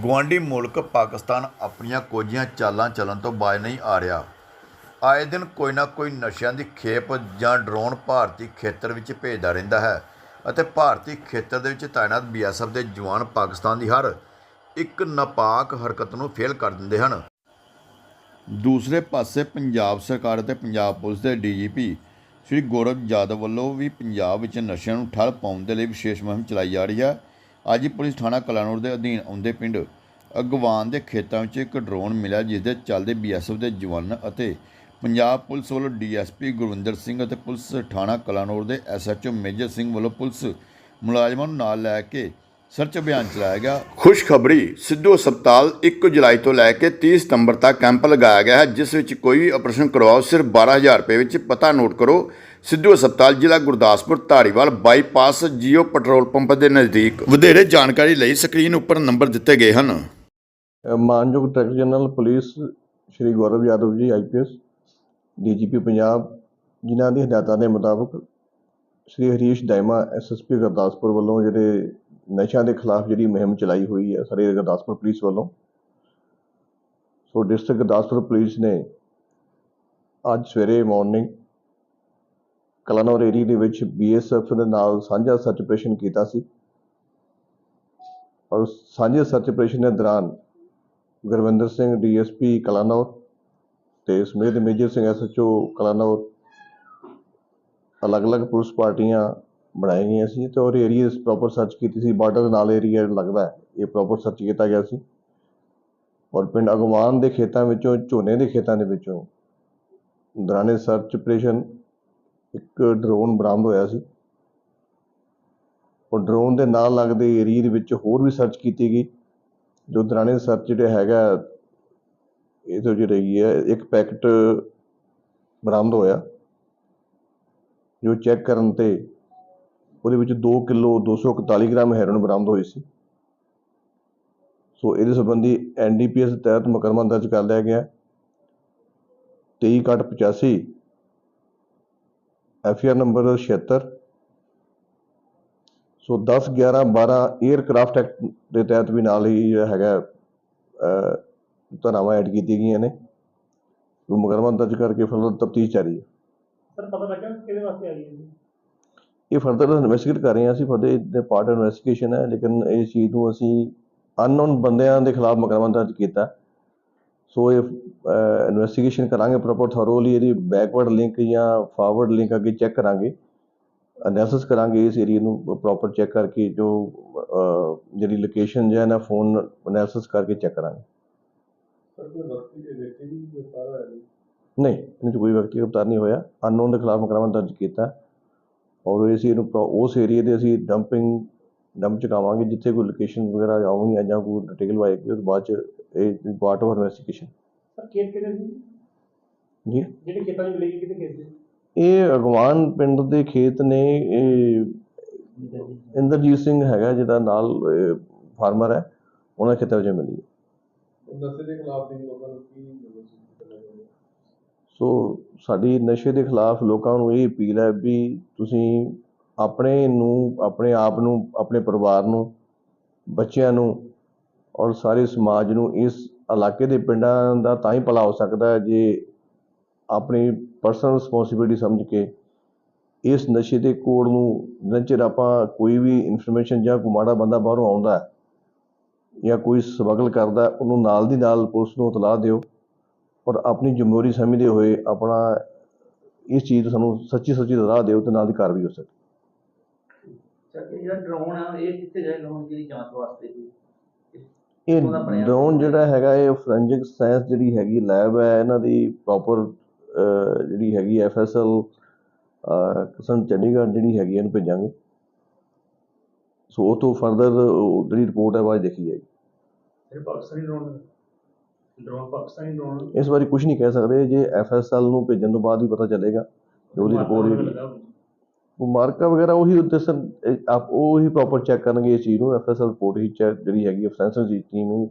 ਗੁਆਂਢੀ ਮੁਲਕ ਪਾਕਿਸਤਾਨ ਆਪਣੀਆਂ ਕੋਝੀਆਂ ਚਾਲਾਂ ਚੱਲਣ ਤੋਂ ਬਾਜ ਨਹੀਂ ਆ ਰਿਹਾ। ਆਏ ਦਿਨ ਕੋਈ ਨਾ ਕੋਈ ਨਸ਼ਿਆਂ ਦੀ ਖੇਪ ਜਾਂ ਡਰੋਨ ਭਾਰਤੀ ਖੇਤਰ ਵਿੱਚ ਭੇਜਦਾ ਰਹਿੰਦਾ ਹੈ ਅਤੇ ਭਾਰਤੀ ਖੇਤਰ ਦੇ ਵਿੱਚ ਤਾਇਨਾਤ ਬੀਐਸਐਫ ਦੇ ਜਵਾਨ ਪਾਕਿਸਤਾਨ ਦੀ ਹਰ ਇੱਕ ਨਾਪਾਕ ਹਰਕਤ ਨੂੰ ਫੇਲ ਕਰ ਦਿੰਦੇ ਹਨ। ਦੂਸਰੇ ਪਾਸੇ ਪੰਜਾਬ ਸਰਕਾਰ ਅਤੇ ਪੰਜਾਬ ਪੁਲਿਸ ਦੇ ਡੀਜੀਪੀ ਸ੍ਰੀ ਗੌਰਵ ਯਾਦਵ ਵੱਲੋਂ ਵੀ ਪੰਜਾਬ ਵਿੱਚ ਨਸ਼ਿਆਂ ਨੂੰ ਠੱਲ ਪਾਉਣ ਦੇ ਲਈ ਵਿਸ਼ੇਸ਼ ਮੁਹਿੰਮ ਚਲਾਈ ਜਾ ਰਹੀ ਹੈ। ਅੱਜ ਪੁਲਿਸ ਥਾਣਾ ਕਲਾਨੌਰ ਦੇ ਅਧੀਨ ਆਉਂਦੇ ਪਿੰਡ ਅਗਵਾਨ ਦੇ ਖੇਤਾਂ ਵਿੱਚ ਇੱਕ ਡਰੋਨ ਮਿਲਿਆ ਜਿਸ ਦੇ ਚੱਲਦੇ ਬੀਐਸਐਫ ਦੇ ਜਵਾਨ ਅਤੇ ਪੰਜਾਬ ਪੁਲਿਸ ਵੱਲੋਂ ਡੀਐਸਪੀ ਗੁਰਵਿੰਦਰ ਸਿੰਘ ਅਤੇ ਪੁਲਿਸ ਥਾਣਾ ਕਲਾਨੌਰ ਦੇ ਐਸਐਚਓ ਮੇਜਰ ਸਿੰਘ ਵੱਲੋਂ ਪੁਲਿਸ ਮੁਲਾਜ਼ਮਾਂ ਨੂੰ ਨਾਲ ਲੈ ਕੇ ਸਰਚ ਅਭਿਆਨ ਚਲਾਇਆ ਗਿਆ। ਖੁਸ਼ਖਬਰੀ ਸਿੱਧੂ ਹਸਪਤਾਲ 1 ਜੁਲਾਈ ਤੋਂ ਲੈ ਕੇ 30 ਸਤੰਬਰ ਤੱਕ ਕੈਂਪ ਲਗਾਇਆ ਗਿਆ ਹੈ ਜਿਸ ਵਿੱਚ ਕੋਈ ਵੀ ਆਪਰੇਸ਼ਨ ਕਰਵਾਓ ਸਿਰਫ 12000 ਰੁਪਏ ਵਿੱਚ ਪਤਾ ਨੋਟ ਕਰੋ। ਸਿੱਧੂ ਹਸਪਤਾਲ ਜ਼ਿਲ੍ਹਾ Gurdaspur Dhariwal bypass Jio petrol pump ਦੇ ਨਜ਼ਦੀਕ। ਵਧੇਰੇ ਜਾਣਕਾਰੀ ਲਈ ਸਕਰੀਨ ਉੱਪਰ ਨੰਬਰ ਦਿੱਤੇ ਗਏ ਹਨ। ਮਾਨਯੋਗ director general police Shri Gaurav Yadav ji IPS DGP Punjab, ਜਿਨ੍ਹਾਂ ਦੀ ਹਦਾਇਤਾਂ ਦੇ ਮੁਤਾਬਕ ਸ਼੍ਰੀ ਹਰੀਸ਼ ਦਾਇਮਾ ਐਸਐਸਪੀ ਗੁਰਦਾਸਪੁਰ ਵੱਲੋਂ ਜਿਹੜੇ ਨਸ਼ਿਆਂ ਦੇ ਖਿਲਾਫ ਜਿਹੜੀ ਮੁਹਿੰਮ ਚਲਾਈ ਹੋਈ ਹੈ ਸਾਰੇ ਗੁਰਦਾਸਪੁਰ ਪੁਲਿਸ ਵੱਲੋਂ। ਸੋ ਡਿਸਟ੍ਰਿਕਟ ਗੁਰਦਾਸਪੁਰ ਪੁਲਿਸ ਨੇ ਅੱਜ ਸਵੇਰੇ ਮਾਰਨਿੰਗ ਕਲਾਨੌਰ ਏਰੀਆ ਦੇ ਵਿੱਚ ਬੀਐਸਐਫ ਦੇ ਨਾਲ ਸਾਂਝਾ ਸਰਚ ਆਪਰੇਸ਼ਨ ਕੀਤਾ ਸੀ। ਔਰ ਸਾਂਝੇ ਸਰਚ ਆਪਰੇਸ਼ਨ ਦੇ ਦੌਰਾਨ ਗੁਰਵਿੰਦਰ ਸਿੰਘ, ਡੀਐਸਪੀ ਕਲਾਨੌਰ ਤੇ ਸਮੇਤ ਮੇਜਰ ਸਿੰਘ ਐਸਐਚਓ ਕਲਾਨੌਰ। ਅਲੱਗ-ਅਲੱਗ ਪੁਲਿਸ ਪਾਰਟੀਆਂ ਬਣਾਈਆਂ ਗਈਆਂ ਸੀ ਤੇ ਔਰ ਏਰੀਆ ਪ੍ਰੋਪਰ ਸਰਚ ਕੀਤੀ ਸੀ। ਬਾਰਡਰ ਦੇ ਨਾਲ ਏਰੀਆ ਲੱਗਦਾ ਹੈ, ਇਹ ਪ੍ਰੋਪਰ ਸਰਚ ਕੀਤਾ ਗਿਆ ਸੀ। ਔਰ ਪਿੰਡ ਅਗਵਾਨ ਦੇ ਖੇਤਾਂ ਵਿੱਚੋਂ, ਝੋਨੇ ਦੇ ਖੇਤਾਂ ਦੇ ਵਿੱਚੋਂ ਦੌਰਾਨੇ ਸਰਚ ਆਪਰੇਸ਼ਨ ਇੱਕ ਡਰੋਨ ਬਰਾਮਦ ਹੋਇਆ ਸੀ। ਔਰ ਡਰੋਨ ਦੇ ਨਾਲ ਲੱਗਦੇ ਏਰੀਆ ਦੇ ਵਿੱਚ ਹੋਰ ਵੀ ਸਰਚ ਕੀਤੀ ਗਈ। ਜੋ ਦੌਰਾਨੇ ਸਰ ਜਿਹੜਾ ਹੈਗਾ ਇਹ ਤੋਂ ਜਿਹੜੀ ਹੈਗੀ ਹੈ। ਇੱਕ ਪੈਕਟ ਬਰਾਮਦ ਹੋਇਆ, ਜੋ ਚੈੱਕ ਕਰਨ ਤੇ ਉਹਦੇ ਵਿੱਚ 2 ਕਿਲੋ 241 ਗ੍ਰਾਮ ਹੈਰੋਇਨ ਬਰਾਮਦ ਹੋਈ ਸੀ। ਸੋ ਇਹਦੇ ਸੰਬੰਧੀ ਐਨਡੀਪੀਐਸ ਤਹਿਤ ਮੁਕੱਦਮਾ ਦਰਜ ਕਰ ਲਿਆ ਗਿਆ। 23 85 FIR number 76 so 10 11 12 aircraft act ਦੇ ਤਹਿਤ ਵੀ ਨਾਲ ਹੀ ਜਿਹੜਾ ਹੈਗਾ ਧਾਰਾਵਾਂ ਐਡ ਕੀਤੀਆਂ ਗਈਆਂ ਨੇ। ਉਹ ਮੁਕੱਦਮਾ ਦਰਜ ਕਰਕੇ ਫਰਦਰ ਤਫਤੀਸ਼ ਜਾਰੀ ਹੈ। ਸਰ ਪਤਾ ਲੱਗਾ ਕਿ ਕਿਹਦੇ ਵਾਸਤੇ ਆਈ ਹੈ ਇਹ ਫਰਦਰ ਇਨਵੈਸਟੀਗੇਟ ਕਰ ਰਹੇ ਹਾਂ ਅਸੀਂ ਫਰਦਰ ਦੇ ਪਾਰਟ ਇਨਵੈਸਟੀਗੇਸ਼ਨ ਹੈ ਲੇਕਿਨ ਇਸ ਚੀਜ਼ ਨੂੰ ਅਸੀਂ ਅਨਨੋਨ ਬੰਦਿਆਂ ਦੇ ਖਿਲਾਫ ਮੁਕੱਦਮਾ ਦਰਜ ਕੀਤਾ। ਸੋ ਇਹ ਇਨਵੈਸਟੀਗੇਸ਼ਨ ਕਰਾਂਗੇ ਪ੍ਰੋਪਰ ਥੋਰੋਲੀ ਇਹਦੀ ਬੈਕਵਰਡ ਲਿੰਕ ਜਾਂ ਫਾਰਵਰਡ ਲਿੰਕ ਅੱਗੇ ਚੈੱਕ ਕਰਾਂਗੇ। ਅਨੈਲਿਸਿਸ ਕਰਾਂਗੇ ਇਸ ਏਰੀਆ ਨੂੰ ਪ੍ਰੋਪਰ ਚੈੱਕ ਕਰਕੇ ਜੋ ਜਿਹੜੀ ਲੋਕੇਸ਼ਨ ਜਾਂ ਨਾ ਫੋਨ ਅਨੈਲਿਸਿਸ ਕਰਕੇ ਚੈੱਕ ਕਰਾਂਗੇ। ਨਹੀਂ 'ਚ ਕੋਈ ਵਿਅਕਤੀ ਗ੍ਰਿਫਤਾਰ ਨਹੀਂ ਹੋਇਆ। ਅਨਨੋਨ ਦੇ ਖਿਲਾਫ ਮੁਕੱਦਮਾ ਦਰਜ ਕੀਤਾ। ਔਰ ਇਸ ਪ੍ਰੋ- ਉਸ ਏਰੀਆ ਦੇ ਅਸੀਂ ਡੰਪਿੰਗ ਡੰਪ ਚੁਕਾਵਾਂਗੇ ਜਿੱਥੇ ਕੋਈ ਲੋਕੇਸ਼ਨ ਵਗੈਰਾ ਆਉਣਗੀਆਂ ਜਾਂ ਕੋਈ ਡਿਟੇਲ ਆਏਗੀ ਉਸ ਬਾਅਦ ਚ ਇਹ ਪਾਰਟ ਆਫ ਇਨਵੈਸਟੀਗੇਸ਼ਨ ਸਰ ਖੇਤ ਕਿਹਦੇ ਜੀ? ਜਿਹੜੇ ਖੇਤਾਂ 'ਚ ਮਿਲੇਗੀ ਕਿਹਦੇ ਖੇਤ ਸੀ ਇਹ ਅਗਵਾਨ ਪਿੰਡ ਦੇ ਖੇਤ ਨੇ ਇਹ ਇੰਦਰਜੀਤ ਸਿੰਘ ਹੈਗਾ ਜਿਹਦਾ ਨਾਲ ਫਾਰਮਰ ਹੈ ਉਹਨਾਂ ਖੇਤਾਂ ਵਿੱਚ ਮਿਲੀ ਹੈ। ਨਸ਼ੇ ਦੇ ਖਿਲਾਫ ਦੀ ਲੋਕਾਂ ਨੂੰ ਕੀ ਮੈਸੇਜ ਕਰਨਾ ਚਾਹੁੰਦੇ ਸੋ ਸਾਡੀ ਨਸ਼ੇ ਦੇ ਖਿਲਾਫ ਲੋਕਾਂ ਨੂੰ ਇਹ ਅਪੀਲ ਹੈ ਵੀ ਤੁਸੀਂ ਆਪਣੇ ਨੂੰ ਆਪਣੇ ਆਪ ਨੂੰ ਆਪਣੇ ਪਰਿਵਾਰ ਨੂੰ ਬੱਚਿਆਂ ਨੂੰ ਔਰ ਸਾਰੇ ਸਮਾਜ ਨੂੰ ਇਸ ਇਲਾਕੇ ਦੇ ਪਿੰਡਾਂ ਦਾ ਤਾਂ ਹੀ ਭਲਾ ਹੋ ਸਕਦਾ ਹੈ ਜੇ ਆਪਣੀ ਪਰਸਨਲ ਰਿਸਪੌਂਸਿਬਿਲਟੀ ਸਮਝ ਕੇ ਇਸ ਨਸ਼ੇ ਦੇ ਕੋਡ ਨੂੰ ਜਿੰਨਾ ਚਿਰ ਆਪਾਂ ਕੋਈ ਵੀ ਇਨਫੋਰਮੇਸ਼ਨ ਜਾਂ ਕੋਈ ਮਾੜਾ ਬੰਦਾ ਬਾਹਰੋਂ ਆਉਂਦਾ ਹੈ ਜਾਂ ਕੋਈ ਸਮਗਲ ਕਰਦਾ ਉਹਨੂੰ ਨਾਲ ਦੀ ਨਾਲ ਪੁਲਿਸ ਨੂੰ ਇਤਲਾਹ ਦਿਓ ਔਰ ਆਪਣੀ ਜ਼ਿੰਮੇਵਾਰੀ ਸਮਝਦੇ ਹੋਏ ਆਪਣਾ ਇਸ ਚੀਜ਼ ਤੋਂ ਸਾਨੂੰ ਸੱਚੀ ਸੱਚੀ ਰਾਹ ਦਿਓ ਤੇ ਨਾਲ ਦੀ ਕਾਰਵਾਈ ਹੋ ਸਕੇ ਜਿਹੜਾ ਡਰੋਨ ਆ ਇਹ ਕਿੱਥੇ ਜਾਏ ਲੋਨ ਜਿਹੜੀ ਜਾਂਚ ਵਾਸਤੇ ਇਹ। ਡਰੋਨ ਜਿਹੜਾ ਹੈਗਾ ਇਹ ਫੋਰੈਂਸਿਕ ਸਾਇੰਸ ਜਿਹੜੀ ਹੈਗੀ ਲੈਬ ਹੈ ਇਹਨਾਂ ਦੀ ਪ੍ਰੋਪਰ ਜਿਹੜੀ ਹੈਗੀ ਐਫਐਸਐਲ ਕਿਸਮ ਚੰਡੀਗੜ੍ਹ ਜਿਹੜੀ ਹੈਗੀ ਇਹਨੂੰ ਭੇਜਾਂਗੇ। ਸੋ ਉਹ ਤੋਂ ਫਰਦਰ ਜਿਹੜੀ ਰਿਪੋਰਟ ਹੈ ਬਾਅਦ ਦੇਖੀ ਜਾਏਗੀ। ਇਹ Pakistani drone drone Pakistani drone ਇਸ ਬਾਰੇ ਕੁਝ ਨਹੀਂ ਕਹਿ ਸਕਦੇ। ਜੇ ਐਫਐਸਐਲ ਨੂੰ ਭੇਜਣ ਤੋਂ ਬਾਅਦ ਹੀ ਪਤਾ ਚੱਲੇਗਾ ਜੋ ਉਹਦੀ ਰਿਪੋਰਟ ਜਿਹੜੀ ਉਹ ਮਾਰਕਾ ਵਗੈਰਾ ਉਹੀ ਦੱਸਣ ਇਹ ਆਪ ਉਹ ਹੀ ਪ੍ਰੋਪਰ ਚੈੱਕ ਕਰਨਗੇ ਇਸ ਚੀਜ਼ ਨੂੰ। ਐਫਐਸਐਲ ਰਿਪੋਰਟ ਹੀ ਚੈੱਕ ਜਿਹੜੀ ਹੈਗੀ ਫੋਰੈਂਸਿਕ ਦੀ ਟੀਮ ਹੀ